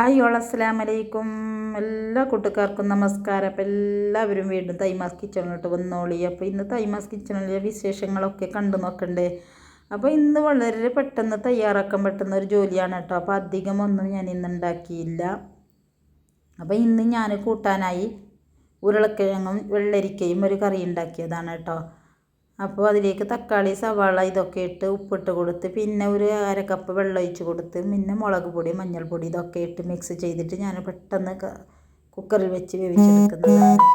Hi all അസ്സലാം വലൈക്കും എല്ലാ കൂട്ടുകാർക്കും നമസ്കാരം. അപ്പോൾ എല്ലാവരും വീണ്ടും തൈമാസ് കിച്ചണിലോട്ട് വന്നോളി. അപ്പോൾ ഇന്ന് തൈമാസ് കിച്ചണിലെ വിശേഷങ്ങളൊക്കെ കണ്ടു നോക്കണ്ടേ? അപ്പോൾ ഇന്ന് വളരെ പെട്ടെന്ന് തയ്യാറാക്കാൻ പറ്റുന്ന ഒരു ജോലിയാണ് കേട്ടോ. അപ്പോൾ അധികം ഒന്നും ഞാൻ ഇന്ന് ഉണ്ടാക്കിയില്ല. അപ്പോൾ ഇന്ന് ഞാൻ കൂട്ടാനായി ഉരുളക്കിഴങ്ങും വെള്ളരിക്കയും ഒരു കറി ഉണ്ടാക്കിയതാണ് കേട്ടോ. അപ്പോൾ അതിലേക്ക് തക്കാളി സവാള ഇതൊക്കെ ഇട്ട് ഉപ്പിട്ട് കൊടുത്ത് പിന്നെ ഒരു അര കപ്പ് വെള്ളം ഒഴിച്ച് കൊടുത്ത് പിന്നെ മുളക് പൊടി മഞ്ഞൾപ്പൊടി ഇതൊക്കെ ഇട്ട് മിക്സ് ചെയ്തിട്ട് ഞാൻ പെട്ടെന്ന് കുക്കറിൽ വെച്ച് വേവിച്ചെടുക്കുന്നതാണ്.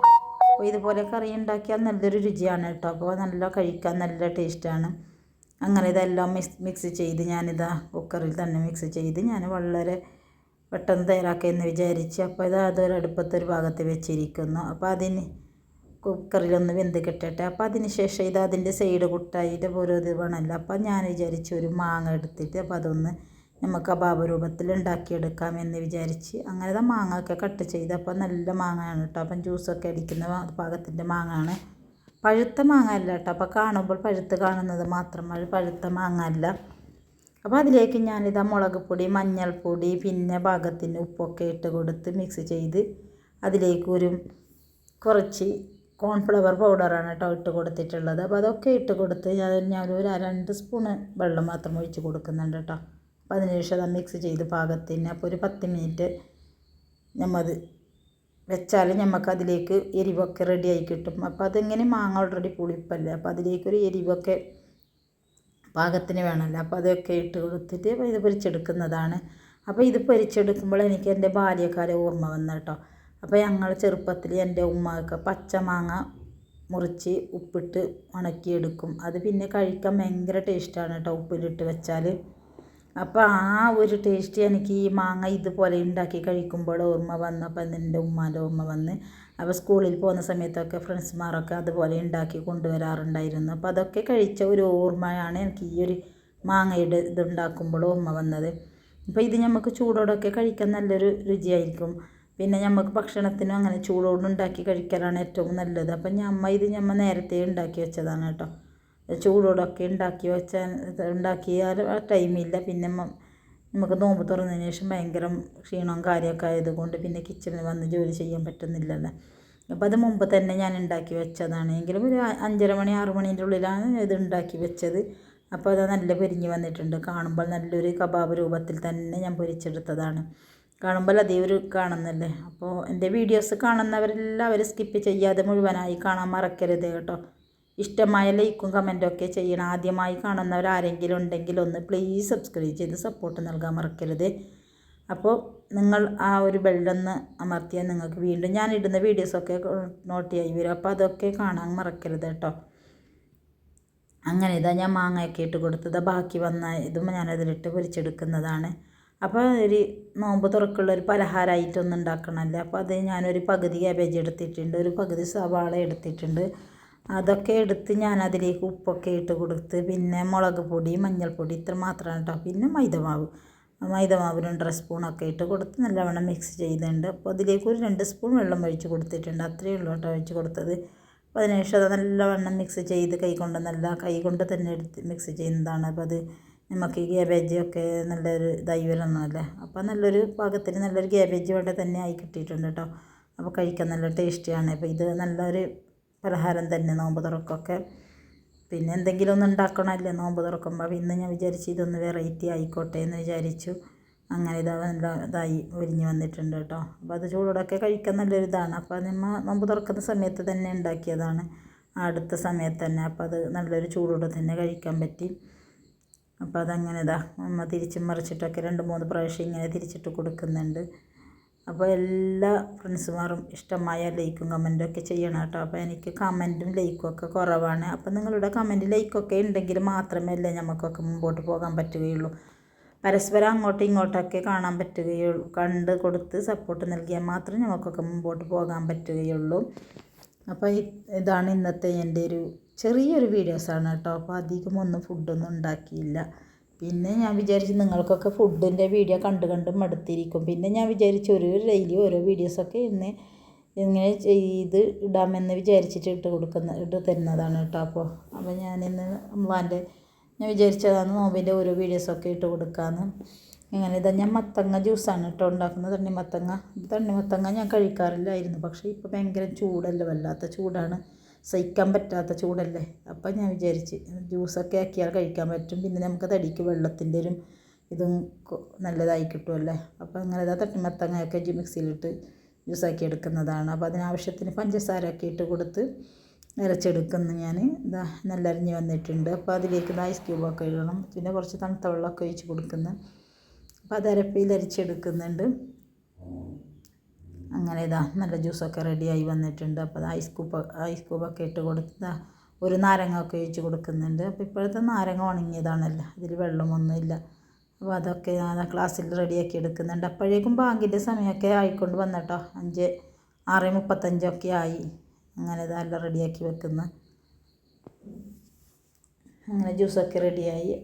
അപ്പോൾ ഇതുപോലെ കറി ഉണ്ടാക്കിയാൽ നല്ലൊരു രുചിയാണ് കേട്ടോ. അപ്പോൾ നല്ല കഴിക്കാൻ നല്ല ടേസ്റ്റാണ് അങ്ങനെ ഇതെല്ലാം മിക്സ് മിക്സ് ചെയ്ത് ഞാനിതാ കുക്കറിൽ തന്നെ മിക്സ് ചെയ്ത് ഞാൻ വളരെ പെട്ടെന്ന് തയ്യാറാക്കിയെന്ന് വിചാരിച്ച് അപ്പോൾ ഇത് അതൊരു അടുപ്പത്തൊരു ഭാഗത്ത് വെച്ചിരിക്കുന്നു. അപ്പോൾ അതിന് കുക്കറിലൊന്ന് വെന്ത് കിട്ടട്ടെ. അപ്പോൾ അതിന് ശേഷം ഇത് അതിന്റെ സൈഡ് കുട്ടായിട്ട് ഓരോ ഇത് വേണമല്ലോ. അപ്പോൾ ഞാൻ വിചാരിച്ചു ഒരു മാങ്ങ എടുത്തിട്ട് അപ്പോൾ അതൊന്ന് നമുക്ക് അഭാവ രൂപത്തിൽ ഉണ്ടാക്കിയെടുക്കാം എന്ന് വിചാരിച്ച് അങ്ങനെ മാങ്ങ മാങ്ങയൊക്കെ കട്ട് ചെയ്ത്. അപ്പോൾ നല്ല മാങ്ങയാണ് കേട്ടോ. അപ്പം ജ്യൂസൊക്കെ അടിക്കുന്ന പാകത്തിന്റെ മാങ്ങയാണ്. പഴുത്ത മാങ്ങ അല്ല കേട്ടോ. അപ്പോൾ കാണുമ്പോൾ പഴുത്ത് കാണുന്നത് മാത്രം പഴുത്ത മാങ്ങ അല്ല. അപ്പോൾ അതിലേക്ക് ഞാനിതാ മുളക് പൊടി മഞ്ഞൾപ്പൊടി പിന്നെ പാകത്തിന് ഉപ്പൊക്കെ ഇട്ട് കൊടുത്ത് മിക്സ് ചെയ്ത് അതിലേക്ക് ഒരു കുറച്ച് കോൺഫ്ലവർ പൗഡറാണ് കേട്ടോ ഇട്ട് കൊടുത്തിട്ടുള്ളത്. അപ്പോൾ അതൊക്കെ ഇട്ട് കൊടുത്ത് ഞാൻ ഒരു രണ്ട് സ്പൂണ് വെള്ളം മാത്രം ഒഴിച്ച് കൊടുക്കുന്നുണ്ട് കേട്ടോ. അപ്പോൾ അതിനുശേഷം അത് മിക്സ് ചെയ്ത് പാകത്തിന് അപ്പോൾ ഒരു പത്ത് മിനിറ്റ് നമ്മത് വെച്ചാൽ നമുക്ക് അതിലേക്ക് എരിവൊക്കെ റെഡിയായി കിട്ടും. അപ്പോൾ അതിങ്ങനെ മാങ്ങ ഓൾറെഡി പുളിപ്പല്ലേ? അപ്പോൾ അതിലേക്കൊരു എരിവൊക്കെ പാകത്തിന് വേണമല്ലോ. അപ്പോൾ അതൊക്കെ ഇട്ട് കൊടുത്തിട്ട് ഇത് പൊരിച്ചെടുക്കുന്നതാണ്. അപ്പോൾ ഇത് പൊരിച്ചെടുക്കുമ്പോൾ എനിക്ക് എന്റെ ബാല്യകാല ഓർമ്മ വന്നു കേട്ടോ. അപ്പോൾ ഞങ്ങൾ ചെറുപ്പത്തിൽ എന്റെ ഉമ്മയൊക്കെ പച്ചമാങ്ങ മുറിച്ച് ഉപ്പിട്ട് ഉണക്കിയെടുക്കും അത് പിന്നെ കഴിക്കാൻ ഭയങ്കര ടേസ്റ്റാണ് കേട്ടോ ഉപ്പിലിട്ട് വെച്ചാൽ അപ്പോൾ ആ ഒരു ടേസ്റ്റ് എനിക്ക് ഈ മാങ്ങ ഇതുപോലെ ഉണ്ടാക്കി കഴിക്കുമ്പോൾ ഓർമ്മ വന്നപ്പോൾ എന്റെ ഉമ്മാന്റെ ഓർമ്മ വന്ന്. അപ്പോൾ സ്കൂളിൽ പോകുന്ന സമയത്തൊക്കെ ഫ്രണ്ട്സ്മാരൊക്കെ അതുപോലെ ഉണ്ടാക്കി കൊണ്ടുവരാറുണ്ടായിരുന്നു. അപ്പോൾ അതൊക്കെ കഴിച്ച ഒരു ഓർമ്മയാണ് എനിക്ക് ഈ ഒരു മാങ്ങയുടെ ഇതുണ്ടാക്കുമ്പോൾ ഓർമ്മ വന്നത്. അപ്പോൾ ഇത് നമുക്ക് ചൂടോടൊക്കെ കഴിക്കാൻ നല്ലൊരു രുചിയായിരിക്കും. പിന്നെ നമുക്ക് ഭക്ഷണത്തിനും അങ്ങനെ ചൂടോടെ ഉണ്ടാക്കി കഴിക്കലാണ് ഏറ്റവും നല്ലത്. അപ്പം ഞമ്മ ഇത് ഞമ്മ നേരത്തെ ഉണ്ടാക്കി വെച്ചതാണ് കേട്ടോ. ചൂടോടൊക്കെ ഉണ്ടാക്കി വെച്ചാൽ ഉണ്ടാക്കിയാൽ ആ ടൈമില്ല പിന്നെ നമുക്ക് നോമ്പ് തുറന്നതിന് ശേഷം ഭയങ്കര ക്ഷീണവും കാര്യമൊക്കെ ആയതുകൊണ്ട് പിന്നെ കിച്ചണിൽ വന്ന് ജോലി ചെയ്യാൻ പറ്റുന്നില്ലല്ലോ. അപ്പോൾ അത് മുമ്പ് തന്നെ ഞാൻ ഉണ്ടാക്കി വെച്ചതാണ്. എങ്കിലും ഒരു അഞ്ചര മണി ആറ് മണീന്റെ ഉള്ളിലാണ് ഇത് ഉണ്ടാക്കി വെച്ചത്. അപ്പോൾ അത് നല്ല പൊരിഞ്ഞ് വന്നിട്ടുണ്ട്. കാണുമ്പോൾ നല്ലൊരു കബാബ് രൂപത്തിൽ തന്നെ ഞാൻ പൊരിച്ചെടുത്തതാണ്. കാണുമ്പോൾ അതേ ഒരു കാണുന്നല്ലേ? അപ്പോൾ എന്റെ വീഡിയോസ് കാണുന്നവരെല്ലാവരും സ്കിപ്പ് ചെയ്യാതെ മുഴുവനായി കാണാൻ മറക്കരുത് കേട്ടോ. ഇഷ്ടമായ ലൈക്കും കമന്റും ഒക്കെ ചെയ്യണം. ആദ്യമായി കാണുന്നവർ ആരെങ്കിലും ഉണ്ടെങ്കിൽ ഒന്ന് പ്ലീസ് സബ്സ്ക്രൈബ് ചെയ്ത് സപ്പോർട്ട് നൽകാൻ മറക്കരുത്. അപ്പോൾ നിങ്ങൾ ആ ഒരു ബെല്ലൊന്ന് അമർത്തിയാൽ നിങ്ങൾക്ക് വീണ്ടും ഞാൻ ഇടുന്ന വീഡിയോസൊക്കെ നോട്ട് ചെയ്യായി വരും. അപ്പോൾ അതൊക്കെ കാണാൻ മറക്കരുത് കേട്ടോ. അങ്ങനെ ഇതാ ഞാൻ മാങ്ങയൊക്കെ ഇട്ട് കൊടുത്തത്. ബാക്കി വന്ന ഇതും ഞാനതിലിട്ട് പൊരിച്ചെടുക്കുന്നതാണ്. അപ്പോൾ ഒരു നോമ്പ് തുറക്കുള്ള ഒരു പലഹാരമായിട്ടൊന്നും ഉണ്ടാക്കണമല്ലോ. അപ്പോൾ അത് ഞാനൊരു പകുതി ക്യാബേജ് എടുത്തിട്ടുണ്ട് ഒരു പകുതി സവാള എടുത്തിട്ടുണ്ട്. അതൊക്കെ എടുത്ത് ഞാൻ അതിലേക്ക് ഉപ്പൊക്കെ ഇട്ട് കൊടുത്ത് പിന്നെ മുളക് പൊടി മഞ്ഞൾപ്പൊടി ഇത്ര മാത്രമാണ് കേട്ടോ പിന്നെ മൈദമാവ്. മൈദമാവ് രണ്ടര സ്പൂണൊക്കെ ഇട്ട് കൊടുത്ത് നല്ലവണ്ണം മിക്സ് ചെയ്തിട്ടുണ്ട്. അപ്പോൾ അതിലേക്ക് ഒരു രണ്ട് സ്പൂൺ വെള്ളം ഒഴിച്ച് കൊടുത്തിട്ടുണ്ട്. അത്രയേ ഉള്ളൂ കേട്ടോ ഒഴിച്ച് കൊടുത്തത്. അപ്പോൾ അതിനുശേഷം അത് നല്ലവണ്ണം മിക്സ് ചെയ്ത് കൈ കൊണ്ട് നല്ല കൈ കൊണ്ട് തന്നെ എടുത്ത് മിക്സ് ചെയ്യുന്നതാണ്. അപ്പോൾ അത് നമുക്ക് ഈ ഗ്യാബേജൊക്കെ നല്ലൊരു ഇതായി വരുന്നതല്ലേ അപ്പോൾ നല്ലൊരു പാകത്തിന് നല്ലൊരു ക്യാബേജ് ഇവിടെ തന്നെ ആയി കിട്ടിയിട്ടുണ്ട് കേട്ടോ. അപ്പോൾ കഴിക്കാൻ നല്ല ടേസ്റ്റിയാണ്. അപ്പോൾ ഇത് നല്ലൊരു പലഹാരം തന്നെ നോമ്പ് തുറക്കൊക്കെ. പിന്നെ എന്തെങ്കിലും ഒന്ന് ഉണ്ടാക്കണമല്ലേ നോമ്പ് തുറക്കുമ്പോൾ? ഇന്ന് ഞാൻ വിചാരിച്ചു ഇതൊന്ന് വെറൈറ്റി ആയിക്കോട്ടെ എന്ന് വിചാരിച്ചു. അങ്ങനെ ഇതാ നല്ല ഇതായി ഒരിഞ്ഞ് വന്നിട്ടുണ്ട് കേട്ടോ. അപ്പോൾ അത് ചൂടോടൊക്കെ കഴിക്കാൻ നല്ലൊരു ഇതാണ്. അപ്പോൾ നമ്മൾ നോമ്പ് തുറക്കുന്ന സമയത്ത് തന്നെ ഉണ്ടാക്കിയതാണ്. അടുത്ത സമയത്ത് തന്നെ. അപ്പോൾ അത് നല്ലൊരു ചൂടോടെ തന്നെ കഴിക്കാൻ പറ്റി. അപ്പോൾ അതങ്ങനെ ഇതാ അമ്മ തിരിച്ചും മറിച്ചിട്ടൊക്കെ രണ്ട് മൂന്ന് പ്രാവശ്യം ഇങ്ങനെ തിരിച്ചിട്ട് കൊടുക്കുന്നുണ്ട്. അപ്പോൾ എല്ലാ ഫ്രണ്ട്സുമാരും ഇഷ്ടമായ ലൈക്കും കമന്റും ഒക്കെ ചെയ്യണം കേട്ടോ. അപ്പോൾ എനിക്ക് കമന്റും ലൈക്കും ഒക്കെ കുറവാണ്. അപ്പോൾ നിങ്ങളുടെ കമന്റ് ലൈക്കൊക്കെ ഉണ്ടെങ്കിൽ മാത്രമല്ലേ നമുക്കൊക്കെ മുമ്പോട്ട് പോകാൻ പറ്റുകയുള്ളൂ. പരസ്പരം അങ്ങോട്ടും ഇങ്ങോട്ടൊക്കെ കാണാൻ പറ്റുകയുള്ളൂ കണ്ട് കൊടുത്ത് സപ്പോർട്ട് നൽകിയാൽ മാത്രമേ നമുക്കൊക്കെ മുമ്പോട്ട് പോകാൻ പറ്റുകയുള്ളൂ. അപ്പോൾ ഇതാണ് ഇന്നത്തെ എന്റെ ഒരു ചെറിയൊരു വീഡിയോസാണ് കേട്ടോ. അപ്പോൾ അധികം ഒന്നും ഫുഡൊന്നും ഉണ്ടാക്കിയില്ല. പിന്നെ ഞാൻ വിചാരിച്ചു നിങ്ങൾക്കൊക്കെ ഫുഡിന്റെ വീഡിയോ കണ്ട് കണ്ട് മടുത്തിരിക്കും. പിന്നെ ഞാൻ വിചാരിച്ചു ഒരു ഡെയിലി ഓരോ വീഡിയോസൊക്കെ ഇന്ന് ഇങ്ങനെ ചെയ്ത് ഇടാമെന്ന് വിചാരിച്ചിട്ട് ഇട്ട് കൊടുക്കുന്ന ഇട്ട് തരുന്നതാണ് കേട്ടോ. അപ്പോൾ അപ്പോൾ ഞാനിന്ന് അമ്മാന്റെ ഞാൻ വിചാരിച്ചതാണ് നോമ്പിന്റെ ഓരോ വീഡിയോസൊക്കെ ഇട്ട് കൊടുക്കാമെന്ന് ഇങ്ങനെ ഇതാ ഞാൻ മത്തങ്ങ ജ്യൂസാണ് കേട്ടോ ഉണ്ടാക്കുന്നത്. തണ്ണിമത്തങ്ങ തണ്ണിമത്തങ്ങ ഞാൻ കഴിക്കാറില്ലായിരുന്നു. പക്ഷേ ഇപ്പോൾ ഭയങ്കര ചൂടല്ല വല്ലാത്ത ചൂടാണ്. സഹിക്കാൻ പറ്റാത്ത ചൂടല്ലേ? അപ്പം ഞാൻ വിചാരിച്ച് ജ്യൂസൊക്കെ ആക്കിയാൽ കഴിക്കാൻ പറ്റും. പിന്നെ നമുക്ക് തടിക്ക് വെള്ളത്തിന്റെയും ഇതും നല്ലതായി കിട്ടുമല്ലേ? അപ്പോൾ അങ്ങനെ ജി മിക്സിയിലിട്ട് ജ്യൂസാക്കി എടുക്കുന്നതാണ്. അപ്പോൾ അതിനാവശ്യത്തിന് പഞ്ചസാരയൊക്കെ ഇട്ട് കൊടുത്ത് അരച്ചെടുക്കുന്നു ഞാൻ. ഇതാ നല്ല അരിഞ്ഞ് വന്നിട്ടുണ്ട്. അപ്പോൾ അതിലേക്ക് ഐസ് ക്യൂബൊക്കെ ഇടണം. പിന്നെ കുറച്ച് തണുത്ത വെള്ളമൊക്കെ ഒഴിച്ച് കൊടുക്കുന്നു. അപ്പോൾ അത് അരപ്പിയിൽ അരിച്ചെടുക്കുന്നുണ്ട്. അങ്ങനെ ഇതാ നല്ല ജ്യൂസൊക്കെ റെഡിയായി വന്നിട്ടുണ്ട്. അപ്പോൾ അത് ഐസ് കൂപ്പ് ഐസ് കൂപ്പൊക്കെ ഇട്ട് കൊടുത്ത് ഒരു നാരങ്ങ ഒക്കെ ഒഴിച്ച് കൊടുക്കുന്നുണ്ട്. അപ്പോൾ ഇപ്പോഴത്തെ നാരങ്ങ ഉണങ്ങിയതാണല്ലോ അതിൽ വെള്ളമൊന്നുമില്ല. അപ്പോൾ അതൊക്കെ ഞാൻ ക്ലാസ്സിൽ റെഡിയാക്കി എടുക്കുന്നുണ്ട്. അപ്പോഴേക്കും ബാങ്കിന്റെ സമയമൊക്കെ ആയിക്കൊണ്ട് വന്നട്ടോ അഞ്ച് ആറ് മുപ്പത്തഞ്ചൊക്കെ ആയി. അങ്ങനെ ഇതെല്ലാം റെഡിയാക്കി വെക്കുന്നു. അങ്ങനെ ജ്യൂസൊക്കെ റെഡിയായി.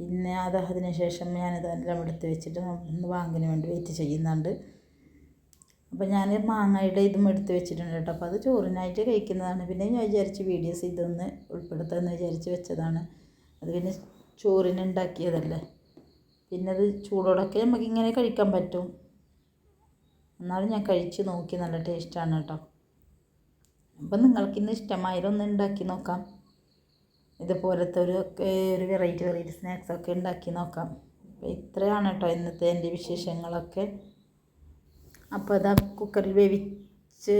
പിന്നെ അത് അതിന് ശേഷം ഞാനിതെല്ലാം എടുത്ത് വെച്ചിട്ട് ഒന്ന് ബാങ്കിന് വേണ്ടി വെയിറ്റ് ചെയ്യുന്നുണ്ട്. അപ്പോൾ ഞാൻ മാങ്ങയുടെ ഇതും എടുത്ത് വെച്ചിട്ടുണ്ട് കേട്ടോ. അപ്പോൾ അത് ചോറിനായിട്ട് കഴിക്കുന്നതാണ്. പിന്നെ ഞാൻ വിചാരിച്ച് വീഡിയോസ് ഇതൊന്ന് ഉൾപ്പെടുത്താമെന്ന് വിചാരിച്ച് വെച്ചതാണ്. അത് പിന്നെ ചോറിന് ഉണ്ടാക്കിയതല്ലേ. പിന്നെ അത് ചൂടോടൊക്കെ നമുക്ക് ഇങ്ങനെ കഴിക്കാൻ പറ്റും. എന്നാലും ഞാൻ കഴിച്ച് നോക്കി നല്ല ടേസ്റ്റാണ് കേട്ടോ. അപ്പം നിങ്ങൾക്കിന്ന് ഇഷ്ടമായാലൊന്ന് ഉണ്ടാക്കി നോക്കാം. ഇതുപോലത്തെ ഒരു ഒരു വെറൈറ്റി വെറൈറ്റി സ്നാക്സൊക്കെ ഉണ്ടാക്കി നോക്കാം. ഇത്രയാണ് കേട്ടോ ഇന്നത്തെ എന്റെ വിശേഷങ്ങളൊക്കെ. അപ്പോൾ അതാ കുക്കറിൽ വേവിച്ച്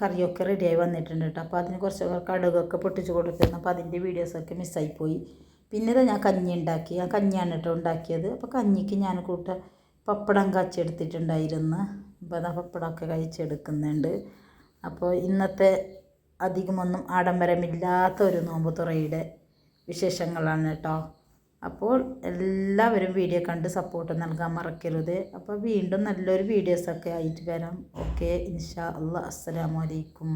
കറിയൊക്കെ റെഡിയായി വന്നിട്ടുണ്ട് കേട്ടോ. അപ്പോൾ അതിന് കുറച്ച് കടുകൊക്കെ പൊട്ടിച്ച് കൊടുത്തിരുന്നു. അപ്പോൾ അതിന്റെ വീഡിയോസൊക്കെ മിസ്സായിപ്പോയി പിന്നെ ഇതാ ഞാൻ കഞ്ഞി ഉണ്ടാക്കി. ആ കഞ്ഞിയാണ് കേട്ടോ ഉണ്ടാക്കിയത്. അപ്പോൾ കഞ്ഞിക്ക് ഞാൻ കൂട്ട പപ്പടം കാച്ചെടുത്തിട്ടുണ്ടായിരുന്നു അപ്പോൾ അതാ പപ്പടമൊക്കെ കഴിച്ചെടുക്കുന്നുണ്ട് അപ്പോൾ ഇന്നത്തെ അധികമൊന്നും ആഡംബരമില്ലാത്ത ഒരു നോമ്പ് തുറയുടെ വിശേഷങ്ങളാണ് കേട്ടോ. അപ്പോൾ എല്ലാവരും വീഡിയോ കണ്ട് സപ്പോർട്ട് നൽകാൻ മറക്കരുത്. അപ്പോൾ വീണ്ടും നല്ലൊരു വീഡിയോസൊക്കെ ആയിട്ട് വരാം. ഓക്കെ ഇൻഷാ അല്ലാ അസ്സലാമു അലൈക്കും.